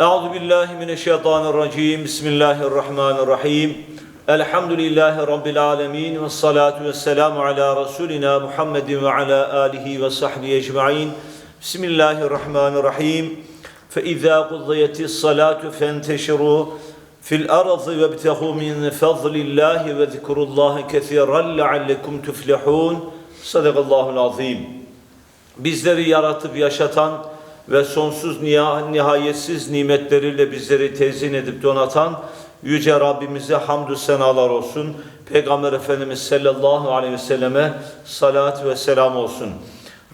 أعوذ بالله من الشيطان الرجيم. بسم الله الرحمن الرحيم. الحمد لله رب العالمين والصلاة والسلام على رسولنا محمد وعلى آله وصحبه أجمعين. بسم الله الرحمن الرحيم. فإذا قضيت الصلاة فانتشروا في الأرض وابتغوا من فضل الله واذكروا الله كثيرا لعلكم تفلحون. صدق الله العظيم. Bizleri yaratıp yaşatan ve sonsuz niha- nihayetsiz nimetleriyle bizleri tezyin edip donatan Yüce Rabbimize hamdü senalar olsun. Peygamber Efendimiz sallallahu aleyhi ve selleme salat ve selam olsun.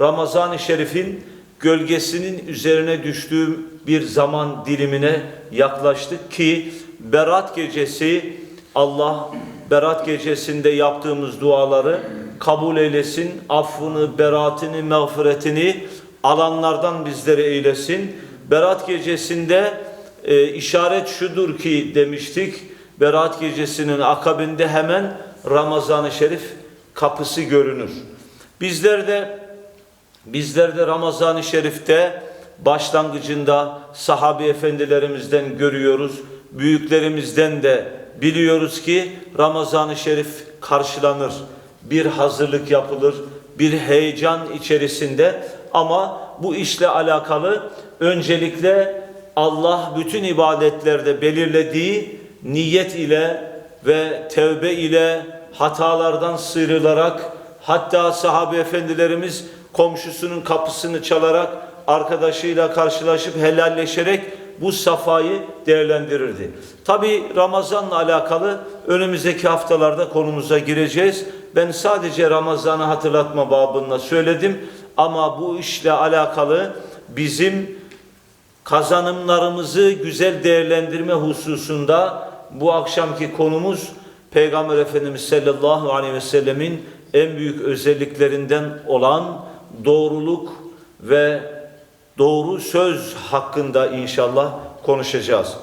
Ramazan-ı Şerif'in gölgesinin üzerine düştüğü bir zaman dilimine yaklaştık ki Berat gecesi Allah Berat gecesinde yaptığımız duaları kabul eylesin. Affını, beratını, mağfiretini alanlardan bizlere eylesin. Berat gecesinde e, işaret şudur ki demiştik. Berat gecesinin akabinde hemen Ramazan-ı Şerif kapısı görünür. Bizler de Bizler de Ramazan-ı Şerif'te başlangıcında sahabi efendilerimizden görüyoruz. Büyüklerimizden de biliyoruz ki Ramazan-ı Şerif karşılanır. Bir hazırlık yapılır, bir heyecan içerisinde ama bu işle alakalı öncelikle Allah bütün ibadetlerde belirlediği niyet ile ve tevbe ile hatalardan sıyrılarak hatta sahabe efendilerimiz komşusunun kapısını çalarak arkadaşıyla karşılaşıp helalleşerek bu safayı değerlendirirdi. Tabi Ramazan'la alakalı önümüzdeki haftalarda konumuza gireceğiz. Ben sadece Ramazan'ı hatırlatma babında söyledim ama bu işle alakalı bizim kazanımlarımızı güzel değerlendirme hususunda bu akşamki konumuz Peygamber Efendimiz sallallahu aleyhi ve sellemin en büyük özelliklerinden olan doğruluk ve doğru söz hakkında inşallah konuşacağız.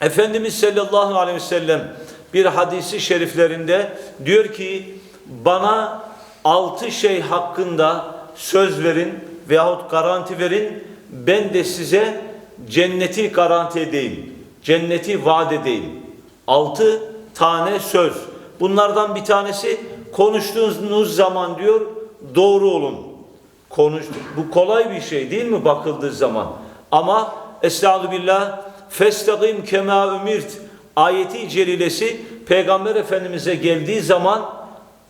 Efendimiz sallallahu aleyhi ve sellem bir hadisi şeriflerinde diyor ki bana altı şey hakkında söz verin veyahut garanti verin ben de size cenneti garanti edeyim. Cenneti vaat edeyim. Altı tane söz. Bunlardan bir tanesi konuştuğunuz zaman diyor doğru olun. Konuş, bu kolay bir şey değil mi bakıldığı zaman? Ama Estağfirullah billah festagim kema ümirt ayeti celilesi Peygamber Efendimiz'e geldiği zaman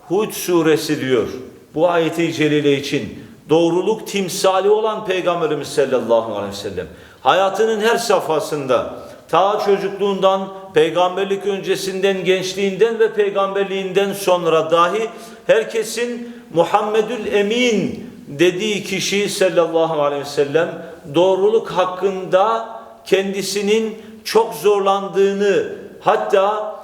Hud suresi diyor. Bu ayeti celile için doğruluk timsali olan Peygamberimiz sallallahu aleyhi ve sellem hayatının her safhasında ta çocukluğundan peygamberlik öncesinden gençliğinden ve peygamberliğinden sonra dahi herkesin Muhammedül Emin dediği kişi sallallahu aleyhi ve sellem doğruluk hakkında kendisinin çok zorlandığını hatta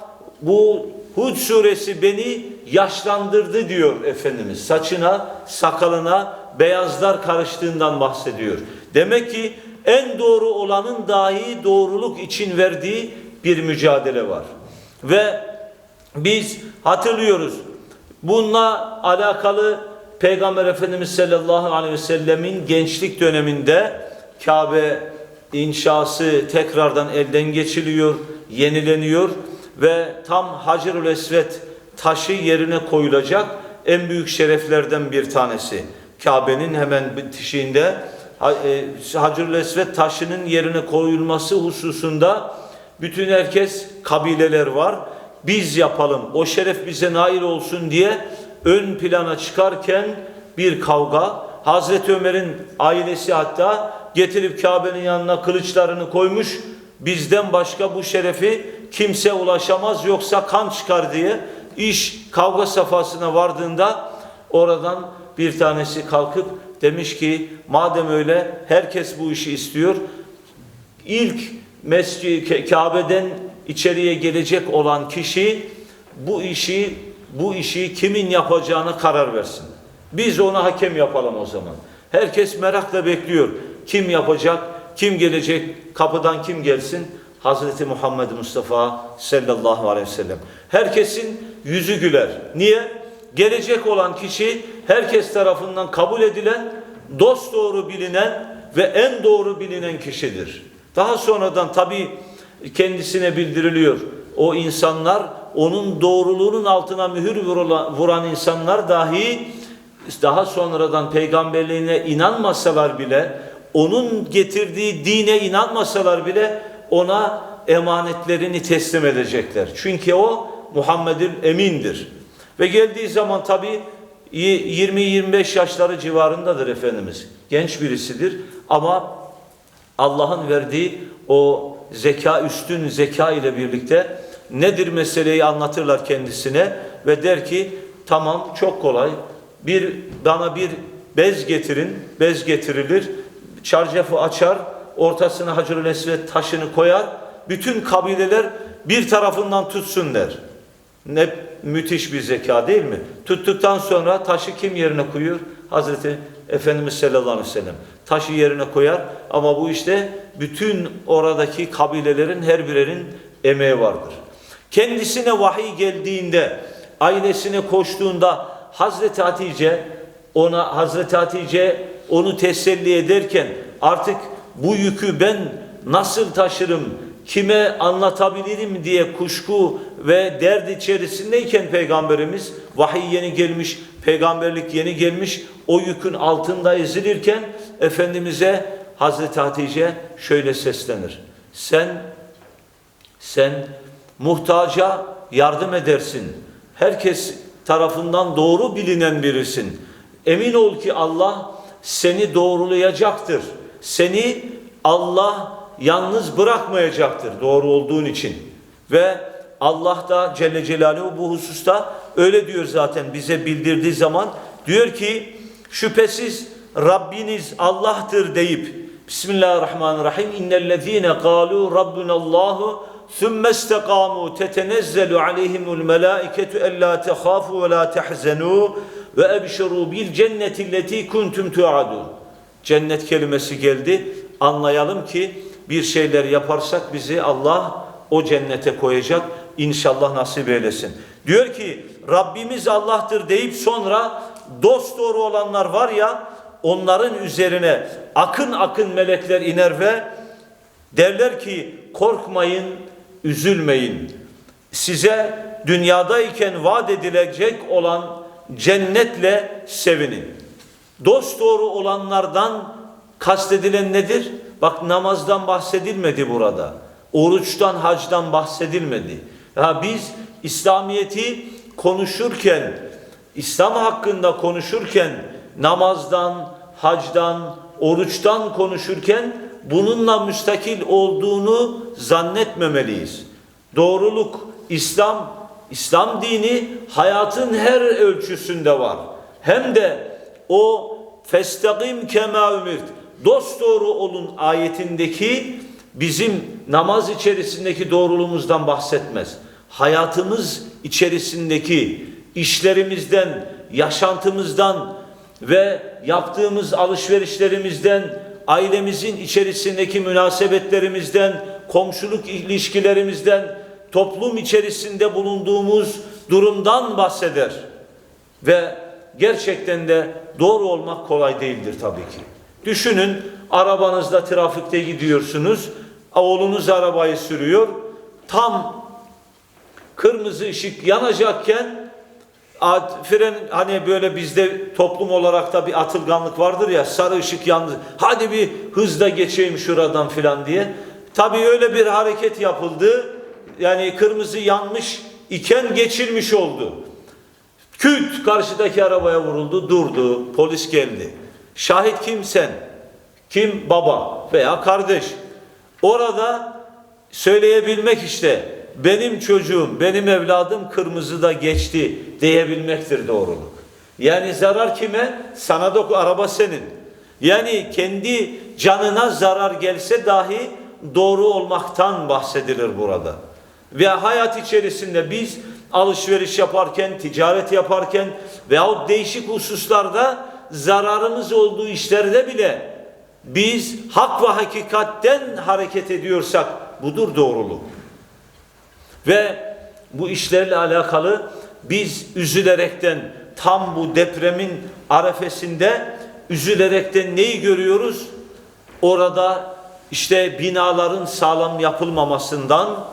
bu Hud suresi beni yaşlandırdı diyor Efendimiz. Saçına, sakalına beyazlar karıştığından bahsediyor. Demek ki en doğru olanın dahi doğruluk için verdiği bir mücadele var. Ve biz hatırlıyoruz. Bununla alakalı Peygamber Efendimiz sallallahu aleyhi ve sellemin gençlik döneminde Kabe inşası tekrardan elden geçiliyor, yenileniyor ve tam Hacerül Esved taşı yerine koyulacak en büyük şereflerden bir tanesi. Kabe'nin hemen bitişiğinde e, Hacerül Esved taşının yerine koyulması hususunda bütün herkes kabileler var. Biz yapalım, o şeref bize nail olsun diye ön plana çıkarken bir kavga. Hazreti Ömer'in ailesi hatta getirip Kabe'nin yanına kılıçlarını koymuş. Bizden başka bu şerefi kimse ulaşamaz yoksa kan çıkar diye iş kavga safhasına vardığında oradan bir tanesi kalkıp demiş ki madem öyle herkes bu işi istiyor ilk mescid Kabe'den içeriye gelecek olan kişi bu işi bu işi kimin yapacağına karar versin. Biz ona hakem yapalım o zaman. Herkes merakla bekliyor. Kim yapacak? Kim gelecek? Kapıdan kim gelsin? Hazreti Muhammed Mustafa sallallahu aleyhi ve sellem. Herkesin yüzü güler. Niye? Gelecek olan kişi herkes tarafından kabul edilen, dost doğru bilinen ve en doğru bilinen kişidir. Daha sonradan tabi kendisine bildiriliyor. O insanlar onun doğruluğunun altına mühür vuran insanlar dahi daha sonradan peygamberliğine inanmasalar bile onun getirdiği dine inanmasalar bile ona emanetlerini teslim edecekler. Çünkü o Muhammed'in emindir. Ve geldiği zaman tabi 20-25 yaşları civarındadır Efendimiz. Genç birisidir ama Allah'ın verdiği o zeka, üstün zeka ile birlikte nedir meseleyi anlatırlar kendisine ve der ki tamam çok kolay bir bana bir bez getirin, bez getirilir, çarşafı açar, ortasına Hacerül Esved taşını koyar, bütün kabileler bir tarafından tutsun. Ne müthiş bir zeka değil mi? Tuttuktan sonra taşı kim yerine koyuyor? Hazreti Efendimiz sallallahu aleyhi ve sellem. Taşı yerine koyar ama bu işte bütün oradaki kabilelerin her birinin emeği vardır. Kendisine vahiy geldiğinde, ailesine koştuğunda Hazreti Hatice ona Hazreti Hatice onu teselli ederken artık bu yükü ben nasıl taşırım, kime anlatabilirim diye kuşku ve derd içerisindeyken peygamberimiz vahiy yeni gelmiş, peygamberlik yeni gelmiş o yükün altında ezilirken Efendimiz'e Hazreti Hatice şöyle seslenir. Sen sen muhtaca yardım edersin. Herkes tarafından doğru bilinen birisin. Emin ol ki Allah seni doğrulayacaktır Seni Allah yalnız bırakmayacaktır doğru olduğun için. Ve Allah da Celle Celaluhu bu hususta öyle diyor zaten bize bildirdiği zaman diyor ki şüphesiz Rabbiniz Allah'tır deyip Bismillahirrahmanirrahim innellezine qalu rabbunallahu ثُمَّ اسْتَقَامُوا تَتَنَزَّلُ عَلَيْهِمُ الْمَلَائِكَةُ أَلَّا تَخَافُوا وَلَا تَحْزَنُوا وَأَبْشِرُوا بِالْجَنَّةِ الَّتِي كُنْتُمْ تُعَدُونَ Cennet kelimesi geldi. Anlayalım ki bir şeyler yaparsak bizi Allah o cennete koyacak. İnşallah nasip eylesin. Diyor ki Rabbimiz Allah'tır deyip sonra dost doğru olanlar var ya onların üzerine akın akın melekler iner ve derler ki korkmayın, üzülmeyin. Size dünyadayken vaat edilecek olan cennetle sevinin. Dost doğru olanlardan kastedilen nedir? Bak namazdan bahsedilmedi burada. Oruçtan, hacdan bahsedilmedi. Ya biz İslamiyeti konuşurken, İslam hakkında konuşurken namazdan, hacdan, oruçtan konuşurken bununla müstakil olduğunu zannetmemeliyiz. Doğruluk, İslam, İslam dini hayatın her ölçüsünde var. Hem de o festakim kema ümirt dost doğru olun ayetindeki bizim namaz içerisindeki doğruluğumuzdan bahsetmez. Hayatımız içerisindeki işlerimizden, yaşantımızdan ve yaptığımız alışverişlerimizden, ailemizin içerisindeki münasebetlerimizden, komşuluk ilişkilerimizden, toplum içerisinde bulunduğumuz durumdan bahseder. Ve gerçekten de doğru olmak kolay değildir tabii ki. Düşünün arabanızda trafikte gidiyorsunuz. Oğlunuz arabayı sürüyor. Tam kırmızı ışık yanacakken fren hani böyle bizde toplum olarak da bir atılganlık vardır ya sarı ışık yandı. Hadi bir hızla geçeyim şuradan filan diye. Tabii öyle bir hareket yapıldı. Yani kırmızı yanmış iken geçilmiş oldu. Küt karşıdaki arabaya vuruldu, durdu. Polis geldi. Şahit kim sen? Kim? Baba veya kardeş. Orada söyleyebilmek işte benim çocuğum, benim evladım kırmızıda geçti diyebilmektir doğruluk. Yani zarar kime? Sana da araba senin. Yani kendi canına zarar gelse dahi doğru olmaktan bahsedilir burada. Ve hayat içerisinde biz alışveriş yaparken, ticaret yaparken veyahut değişik hususlarda zararımız olduğu işlerde bile biz hak ve hakikatten hareket ediyorsak budur doğruluk. Ve bu işlerle alakalı biz üzülerekten tam bu depremin arefesinde üzülerekten neyi görüyoruz? orada işte binaların sağlam yapılmamasından,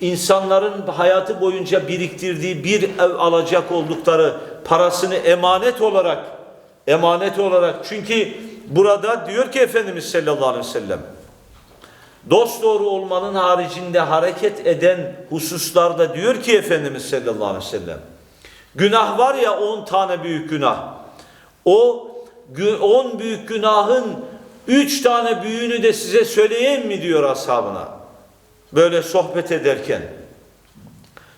insanların hayatı boyunca biriktirdiği bir ev alacak oldukları parasını emanet olarak emanet olarak çünkü burada diyor ki Efendimiz sallallahu aleyhi ve sellem dost doğru olmanın haricinde hareket eden hususlarda diyor ki Efendimiz sallallahu aleyhi ve sellem günah var ya 10 tane büyük günah o 10 büyük günahın 3 tane büyüğünü de size söyleyeyim mi diyor ashabına böyle sohbet ederken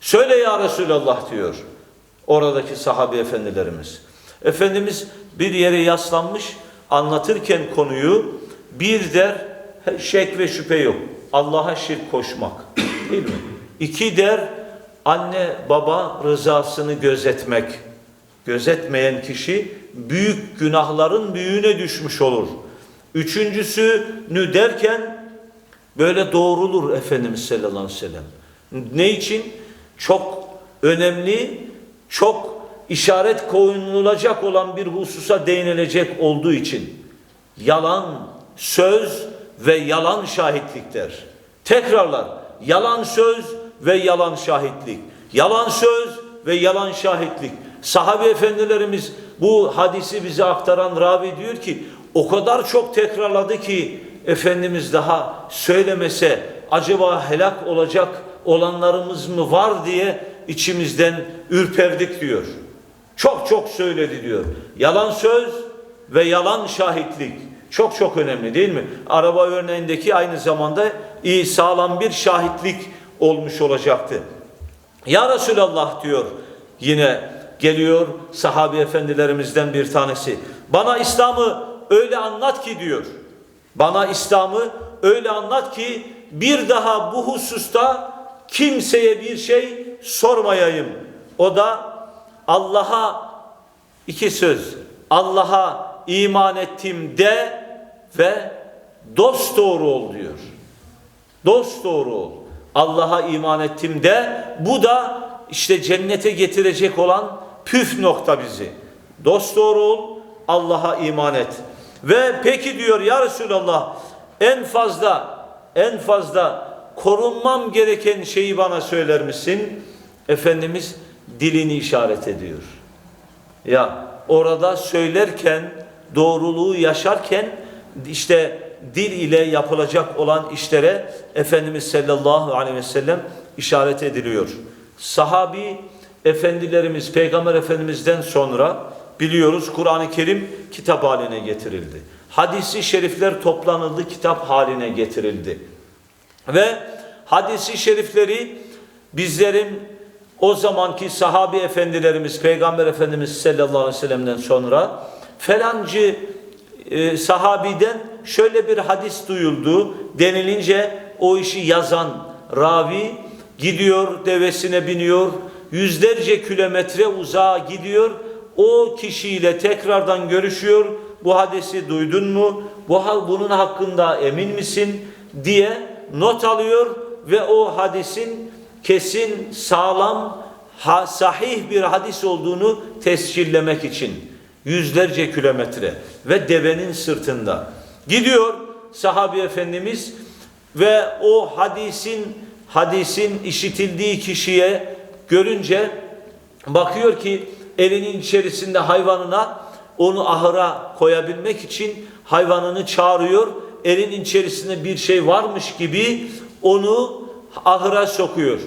söyle ya Resulallah diyor oradaki sahabe efendilerimiz Efendimiz bir yere yaslanmış anlatırken konuyu bir der şek ve şüphe yok Allah'a şirk koşmak değil mi? İki der anne baba rızasını gözetmek gözetmeyen kişi büyük günahların büyüğüne düşmüş olur. Üçüncüsünü derken böyle doğrulur Efendimiz sallallahu aleyhi ve sellem. Ne için? Çok önemli, çok işaret koyulacak olan bir hususa değinilecek olduğu için. Yalan, söz ve yalan şahitlikler. Tekrarlar. Yalan söz ve yalan şahitlik. Yalan söz ve yalan şahitlik. Sahabe efendilerimiz bu hadisi bize aktaran ravi diyor ki o kadar çok tekrarladı ki Efendimiz daha söylemese acaba helak olacak olanlarımız mı var diye içimizden ürperdik diyor. Çok çok söyledi diyor. Yalan söz ve yalan şahitlik. Çok çok önemli değil mi? Araba örneğindeki aynı zamanda iyi sağlam bir şahitlik olmuş olacaktı. Ya Resulallah diyor yine geliyor sahabi efendilerimizden bir tanesi. Bana İslam'ı öyle anlat ki diyor. Bana İslam'ı öyle anlat ki bir daha bu hususta kimseye bir şey sormayayım. O da Allah'a iki söz. Allah'a iman ettim de ve dost doğru ol diyor. Dost doğru ol. Allah'a iman ettim de bu da işte cennete getirecek olan püf nokta bizi. Dost doğru ol, Allah'a iman et. Ve peki diyor ya Resulallah en fazla en fazla korunmam gereken şeyi bana söyler misin? Efendimiz dilini işaret ediyor. Ya orada söylerken doğruluğu yaşarken işte dil ile yapılacak olan işlere Efendimiz sallallahu aleyhi ve sellem işaret ediliyor. Sahabi efendilerimiz Peygamber Efendimiz'den sonra biliyoruz Kur'an-ı Kerim kitap haline getirildi. Hadisi şerifler toplanıldı kitap haline getirildi. Ve hadisi şerifleri bizlerin o zamanki sahabi efendilerimiz Peygamber Efendimiz sallallahu aleyhi ve sellem'den sonra felancı e, sahabiden şöyle bir hadis duyuldu denilince o işi yazan ravi gidiyor devesine biniyor yüzlerce kilometre uzağa gidiyor o kişiyle tekrardan görüşüyor. Bu hadisi duydun mu? Bu bunun hakkında emin misin? diye not alıyor ve o hadisin kesin sağlam ha, sahih bir hadis olduğunu tescillemek için yüzlerce kilometre ve devenin sırtında gidiyor sahabi efendimiz ve o hadisin hadisin işitildiği kişiye görünce bakıyor ki elinin içerisinde hayvanına onu ahıra koyabilmek için hayvanını çağırıyor. Elin içerisinde bir şey varmış gibi onu ahıra sokuyor.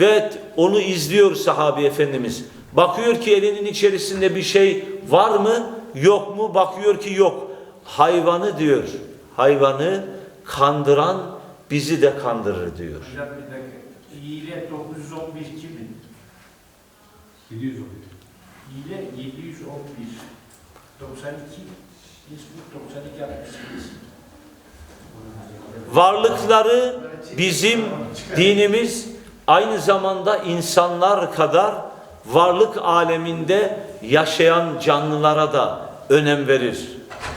Ve onu izliyor sahabi efendimiz. Bakıyor ki elinin içerisinde bir şey var mı yok mu bakıyor ki yok. Hayvanı diyor. Hayvanı kandıran bizi de kandırır diyor. Hocam bir dakika. İyile 911 kimin? 711. İyile 711. 92. İzmir 92 68. Varlıkları bizim dinimiz aynı zamanda insanlar kadar varlık aleminde yaşayan canlılara da önem verir.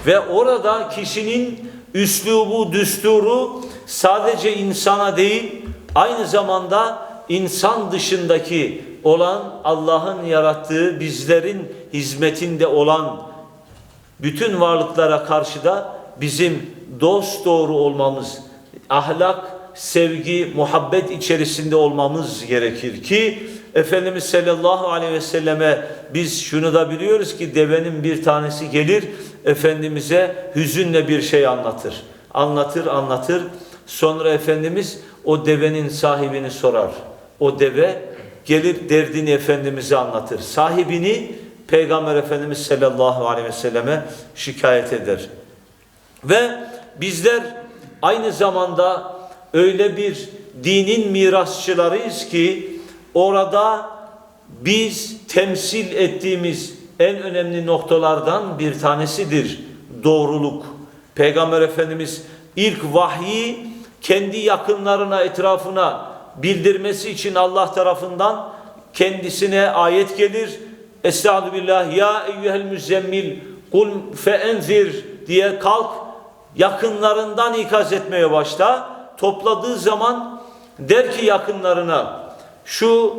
Ve orada kişinin üslubu, düsturu sadece insana değil, aynı zamanda insan dışındaki olan Allah'ın yarattığı bizlerin hizmetinde olan bütün varlıklara karşı da bizim dost doğru olmamız, ahlak, sevgi, muhabbet içerisinde olmamız gerekir ki Efendimiz sallallahu aleyhi ve selleme biz şunu da biliyoruz ki devenin bir tanesi gelir Efendimiz'e hüzünle bir şey anlatır. Anlatır anlatır sonra Efendimiz o devenin sahibini sorar. O deve gelir derdini Efendimiz'e anlatır. Sahibini Peygamber Efendimiz sallallahu aleyhi ve selleme şikayet eder. Ve bizler aynı zamanda öyle bir dinin mirasçılarıyız ki orada biz temsil ettiğimiz en önemli noktalardan bir tanesidir doğruluk. Peygamber Efendimiz ilk vahyi kendi yakınlarına, etrafına bildirmesi için Allah tarafından kendisine ayet gelir. Estaizu billah ya eyyuhel müzzemmil kul feenzir diye kalk yakınlarından ikaz etmeye başla. Topladığı zaman der ki yakınlarına şu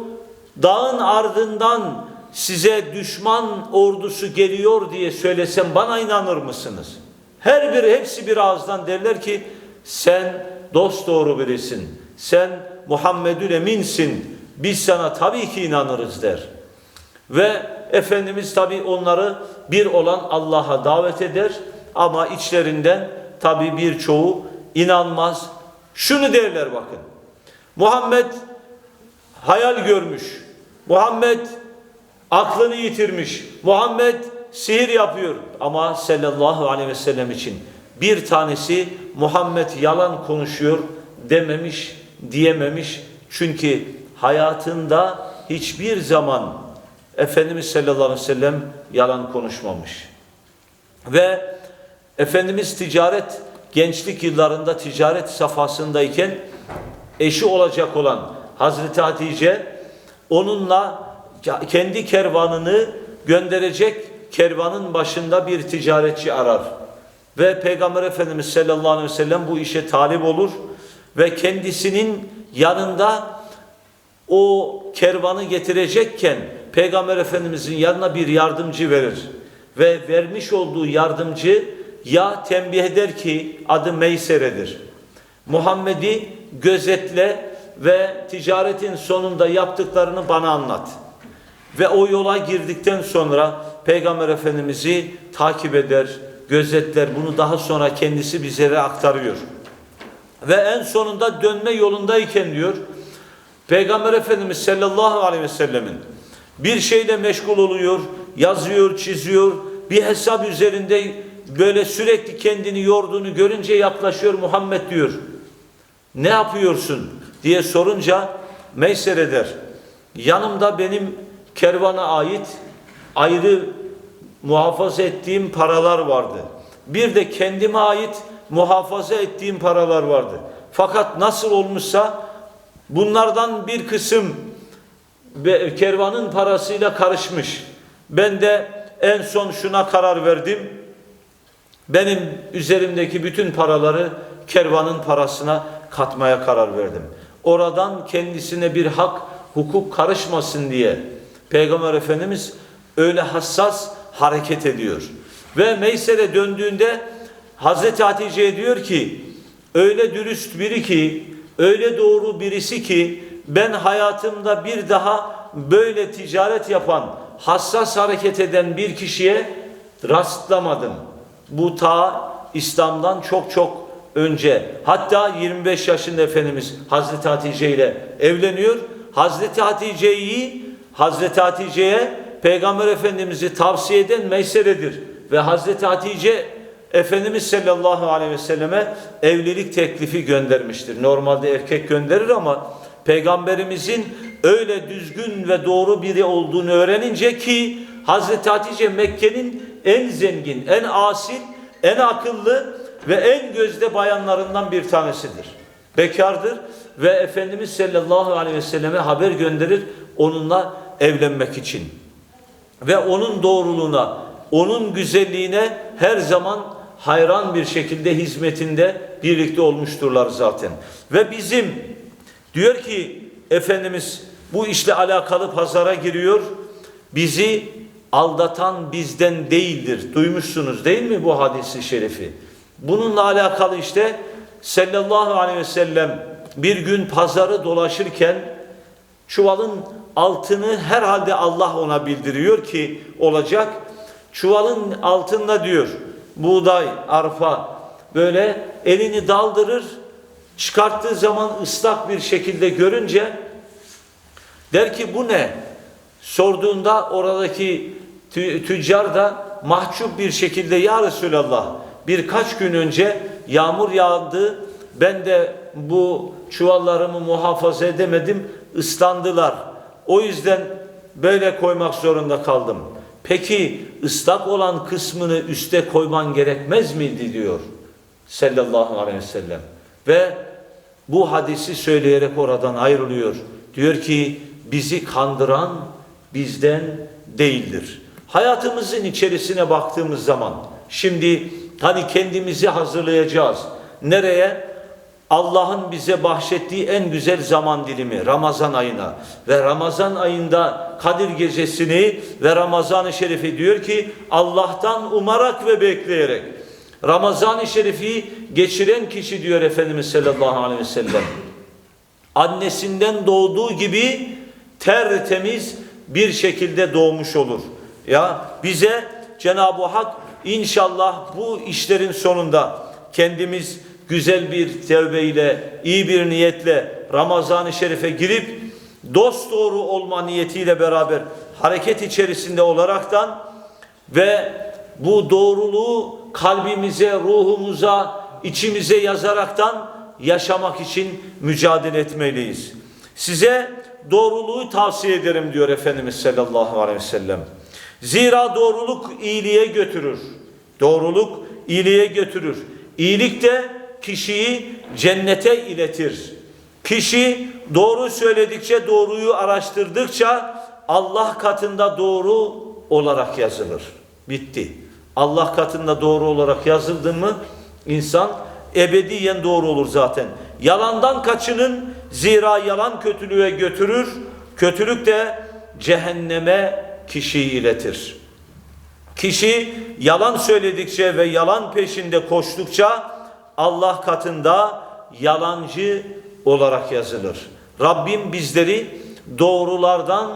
dağın ardından size düşman ordusu geliyor diye söylesem bana inanır mısınız? Her biri hepsi bir ağızdan derler ki sen dost doğru birisin. Sen Muhammedül Eminsin. Biz sana tabii ki inanırız der. Ve Efendimiz tabi onları bir olan Allah'a davet eder ama içlerinden tabi birçoğu inanmaz. Şunu derler bakın. Muhammed hayal görmüş. Muhammed aklını yitirmiş. Muhammed sihir yapıyor. Ama sallallahu aleyhi ve sellem için bir tanesi Muhammed yalan konuşuyor dememiş, diyememiş. Çünkü hayatında hiçbir zaman Efendimiz sallallahu aleyhi ve sellem yalan konuşmamış. Ve Efendimiz ticaret, gençlik yıllarında ticaret safhasındayken eşi olacak olan Hazreti Hatice onunla kendi kervanını gönderecek kervanın başında bir ticaretçi arar. Ve Peygamber Efendimiz sallallahu aleyhi ve sellem bu işe talip olur ve kendisinin yanında o kervanı getirecekken Peygamber Efendimizin yanına bir yardımcı verir. Ve vermiş olduğu yardımcı ya tembih eder ki adı Meysere'dir. Muhammed'i gözetle ve ticaretin sonunda yaptıklarını bana anlat. Ve o yola girdikten sonra Peygamber Efendimiz'i takip eder, gözetler. Bunu daha sonra kendisi bizlere aktarıyor. Ve en sonunda dönme yolundayken diyor, Peygamber Efendimiz sallallahu aleyhi ve sellemin bir şeyle meşgul oluyor, yazıyor, çiziyor, bir hesap üzerinde böyle sürekli kendini yorduğunu görünce yaklaşıyor Muhammed diyor. Ne yapıyorsun diye sorunca Meyser eder. Yanımda benim kervana ait ayrı muhafaza ettiğim paralar vardı. Bir de kendime ait muhafaza ettiğim paralar vardı. Fakat nasıl olmuşsa bunlardan bir kısım kervanın parasıyla karışmış. Ben de en son şuna karar verdim. Benim üzerimdeki bütün paraları kervanın parasına katmaya karar verdim. Oradan kendisine bir hak, hukuk karışmasın diye Peygamber Efendimiz öyle hassas hareket ediyor. Ve Meyser'e döndüğünde Hazreti Hatice'ye diyor ki öyle dürüst biri ki öyle doğru birisi ki ben hayatımda bir daha böyle ticaret yapan hassas hareket eden bir kişiye rastlamadım. Bu ta İslam'dan çok çok önce hatta 25 yaşında Efendimiz Hazreti Hatice ile evleniyor. Hazreti Hatice'yi Hazreti Hatice'ye Peygamber Efendimiz'i tavsiye eden Meysere'dir. Ve Hazreti Hatice Efendimiz sallallahu aleyhi ve selleme evlilik teklifi göndermiştir. Normalde erkek gönderir ama Peygamberimizin öyle düzgün ve doğru biri olduğunu öğrenince ki Hazreti Hatice Mekke'nin en zengin, en asil, en akıllı ve en gözde bayanlarından bir tanesidir. Bekardır ve Efendimiz sallallahu aleyhi ve selleme haber gönderir onunla evlenmek için. Ve onun doğruluğuna, onun güzelliğine her zaman hayran bir şekilde hizmetinde birlikte olmuşturlar zaten. Ve bizim diyor ki Efendimiz bu işle alakalı pazara giriyor. Bizi aldatan bizden değildir. Duymuşsunuz değil mi bu hadisi şerifi? Bununla alakalı işte sallallahu aleyhi ve sellem bir gün pazarı dolaşırken çuvalın altını herhalde Allah ona bildiriyor ki olacak. Çuvalın altında diyor buğday, arpa böyle elini daldırır çıkarttığı zaman ıslak bir şekilde görünce der ki bu ne? Sorduğunda oradaki tü- tüccar da mahcup bir şekilde ya Resulallah birkaç gün önce yağmur yağdı ben de bu çuvallarımı muhafaza edemedim ıslandılar. O yüzden böyle koymak zorunda kaldım. Peki ıslak olan kısmını üste koyman gerekmez miydi diyor sallallahu aleyhi ve sellem. Ve bu hadisi söyleyerek oradan ayrılıyor. Diyor ki bizi kandıran bizden değildir. Hayatımızın içerisine baktığımız zaman şimdi hani kendimizi hazırlayacağız. Nereye? Allah'ın bize bahşettiği en güzel zaman dilimi Ramazan ayına. Ve Ramazan ayında Kadir gecesini ve Ramazan-ı Şerif'i diyor ki Allah'tan umarak ve bekleyerek. Ramazan-ı Şerif'i geçiren kişi diyor Efendimiz sallallahu aleyhi ve sellem. Annesinden doğduğu gibi tertemiz bir şekilde doğmuş olur. Ya bize Cenab-ı Hak inşallah bu işlerin sonunda kendimiz güzel bir tevbe ile, iyi bir niyetle Ramazan-ı Şerif'e girip dost doğru olma niyetiyle beraber hareket içerisinde olaraktan ve bu doğruluğu kalbimize, ruhumuza, içimize yazaraktan yaşamak için mücadele etmeliyiz. Size doğruluğu tavsiye ederim diyor Efendimiz sallallahu aleyhi ve sellem. Zira doğruluk iyiliğe götürür. Doğruluk iyiliğe götürür. İyilik de kişiyi cennete iletir. Kişi doğru söyledikçe, doğruyu araştırdıkça Allah katında doğru olarak yazılır. Bitti. Allah katında doğru olarak yazıldı mı insan ebediyen doğru olur zaten. Yalandan kaçının zira yalan kötülüğe götürür. Kötülük de cehenneme kişiyi iletir. Kişi yalan söyledikçe ve yalan peşinde koştukça Allah katında yalancı olarak yazılır. Rabbim bizleri doğrulardan,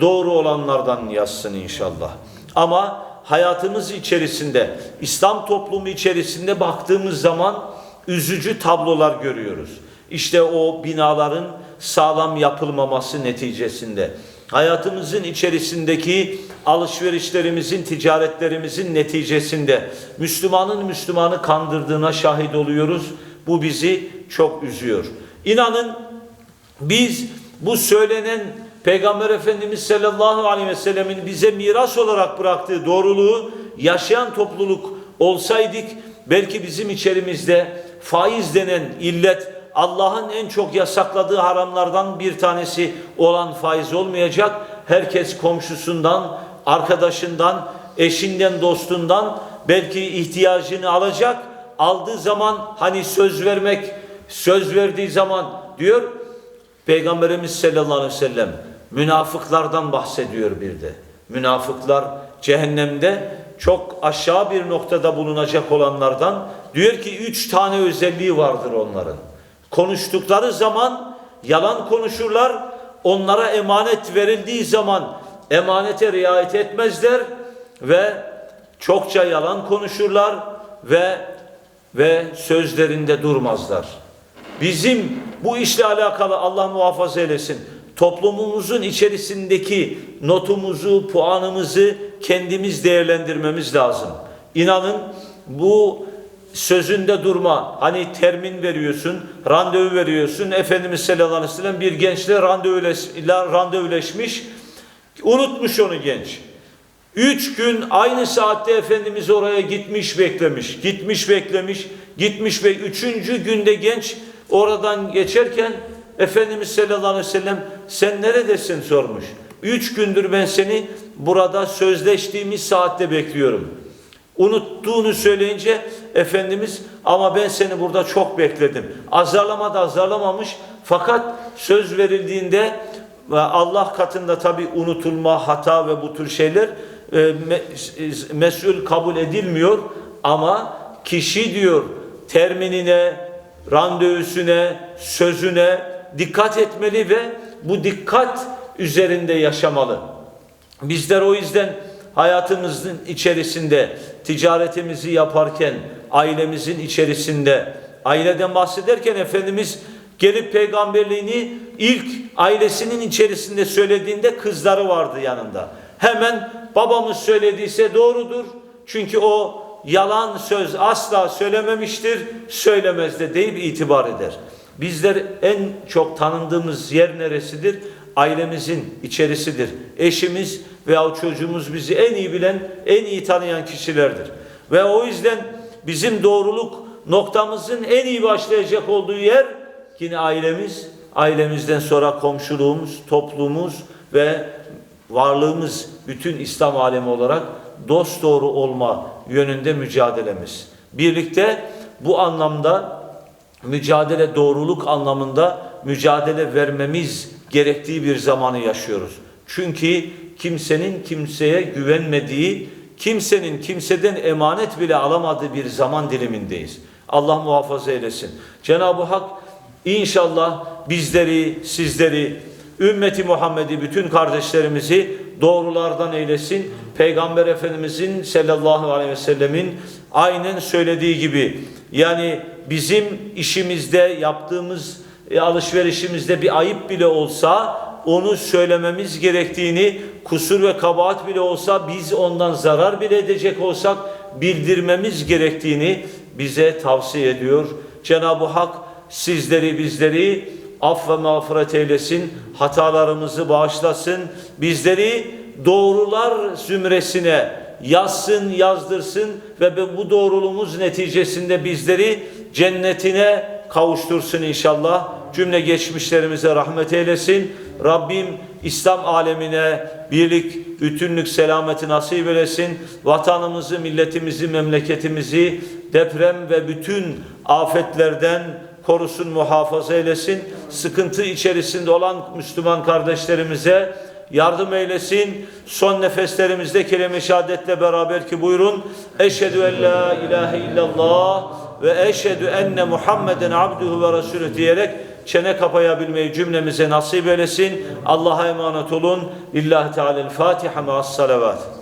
doğru olanlardan yazsın inşallah. Ama hayatımız içerisinde, İslam toplumu içerisinde baktığımız zaman üzücü tablolar görüyoruz. İşte o binaların sağlam yapılmaması neticesinde hayatımızın içerisindeki alışverişlerimizin, ticaretlerimizin neticesinde Müslümanın Müslümanı kandırdığına şahit oluyoruz. Bu bizi çok üzüyor. İnanın biz bu söylenen Peygamber Efendimiz sallallahu aleyhi ve sellemin bize miras olarak bıraktığı doğruluğu yaşayan topluluk olsaydık belki bizim içerimizde faiz denen illet Allah'ın en çok yasakladığı haramlardan bir tanesi olan faiz olmayacak. Herkes komşusundan, arkadaşından, eşinden, dostundan belki ihtiyacını alacak. Aldığı zaman hani söz vermek, söz verdiği zaman diyor Peygamberimiz sallallahu aleyhi ve sellem münafıklardan bahsediyor bir de. Münafıklar cehennemde çok aşağı bir noktada bulunacak olanlardan diyor ki üç tane özelliği vardır onların. Konuştukları zaman yalan konuşurlar. Onlara emanet verildiği zaman emanete riayet etmezler ve çokça yalan konuşurlar ve ve sözlerinde durmazlar. Bizim bu işle alakalı Allah muhafaza eylesin. Toplumumuzun içerisindeki notumuzu, puanımızı kendimiz değerlendirmemiz lazım. İnanın bu sözünde durma. Hani termin veriyorsun, randevu veriyorsun. Efendimiz sallallahu aleyhi ve sellem bir gençle randevuleş, randevuleşmiş. Unutmuş onu genç. Üç gün aynı saatte Efendimiz oraya gitmiş beklemiş. Gitmiş beklemiş. Gitmiş ve üçüncü günde genç oradan geçerken Efendimiz sallallahu aleyhi ve sellem sen neredesin sormuş. Üç gündür ben seni burada sözleştiğimiz saatte bekliyorum. Unuttuğunu söyleyince Efendimiz ama ben seni burada çok bekledim. Azarlama da azarlamamış fakat söz verildiğinde ve Allah katında tabi unutulma, hata ve bu tür şeyler e, me- mesul kabul edilmiyor ama kişi diyor terminine, randevusuna, sözüne dikkat etmeli ve bu dikkat üzerinde yaşamalı. Bizler o yüzden hayatımızın içerisinde ticaretimizi yaparken ailemizin içerisinde aileden bahsederken Efendimiz gelip peygamberliğini ilk ailesinin içerisinde söylediğinde kızları vardı yanında. Hemen babamız söylediyse doğrudur. Çünkü o yalan söz asla söylememiştir, söylemez de deyip itibar eder. Bizler en çok tanındığımız yer neresidir? Ailemizin içerisidir. Eşimiz veya çocuğumuz bizi en iyi bilen, en iyi tanıyan kişilerdir. Ve o yüzden bizim doğruluk noktamızın en iyi başlayacak olduğu yer yine ailemiz, ailemizden sonra komşuluğumuz, toplumumuz ve varlığımız bütün İslam alemi olarak dost doğru olma yönünde mücadelemiz. Birlikte bu anlamda mücadele doğruluk anlamında mücadele vermemiz gerektiği bir zamanı yaşıyoruz. Çünkü kimsenin kimseye güvenmediği, kimsenin kimseden emanet bile alamadığı bir zaman dilimindeyiz. Allah muhafaza eylesin. Cenab-ı Hak inşallah bizleri, sizleri, ümmeti Muhammed'i, bütün kardeşlerimizi doğrulardan eylesin. Peygamber Efendimizin sallallahu aleyhi ve sellemin aynen söylediği gibi yani bizim işimizde yaptığımız e, alışverişimizde bir ayıp bile olsa onu söylememiz gerektiğini kusur ve kabahat bile olsa biz ondan zarar bile edecek olsak bildirmemiz gerektiğini bize tavsiye ediyor. Cenab-ı Hak sizleri bizleri af ve mağfiret eylesin, hatalarımızı bağışlasın, bizleri doğrular zümresine yazsın, yazdırsın ve bu doğruluğumuz neticesinde bizleri cennetine kavuştursun inşallah. Cümle geçmişlerimize rahmet eylesin. Rabbim İslam alemine birlik, bütünlük, selameti nasip eylesin. Vatanımızı, milletimizi, memleketimizi deprem ve bütün afetlerden korusun, muhafaza eylesin. Sıkıntı içerisinde olan Müslüman kardeşlerimize yardım eylesin. Son nefeslerimizde kelime-i şehadetle beraber ki buyurun. Eşhedü en la ilahe illallah ve eşhedü enne Muhammeden abduhu ve resulü diyerek çene kapayabilmeyi cümlemize nasip eylesin. Allah'a emanet olun. Lillahi Teala'l Fatiha ma'as salavat.